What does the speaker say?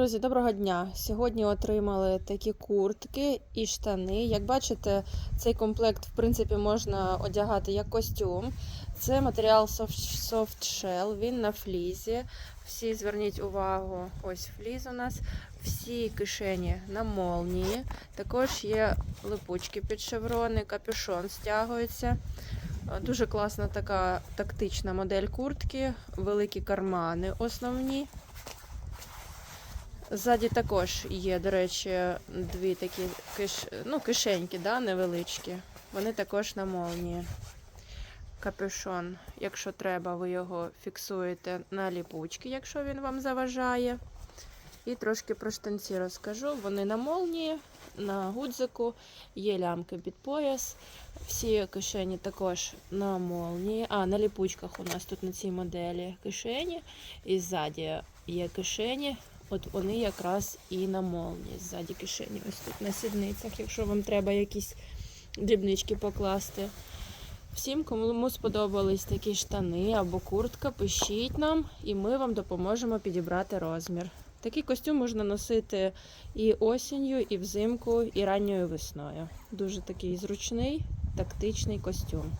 Друзі, доброго дня! Сьогодні отримали такі куртки і штани. Як бачите, цей комплект в принципі можна одягати як костюм. Це матеріал soft, shell, він на флізі. Всі зверніть увагу, ось фліз у нас. Всі кишені на молнії. Також є липучки під шеврони, капюшон стягується. Дуже класна така тактична модель куртки, великі кармани основні. Ззаді також є, до речі, дві такі киш... ну, кишеньки, да, невеличкі. Вони також на молнії. Капюшон, якщо треба, ви його фіксуєте на ліпучки, якщо він вам заважає. І трошки про штанці розкажу. Вони на молнії, на гудзику, є лямки під пояс. Всі кишені також на молнії. А, на ліпучках у нас тут на цій моделі кишені. І ззаді є кишені. От вони якраз і на молнії ззаді кишені. Ось тут на сідницях, якщо вам треба якісь дрібнички покласти. Всім, кому сподобались такі штани або куртка, пишіть нам, і ми вам допоможемо підібрати розмір. Такий костюм можна носити і осінню, і взимку, і ранньою весною. Дуже такий зручний, тактичний костюм.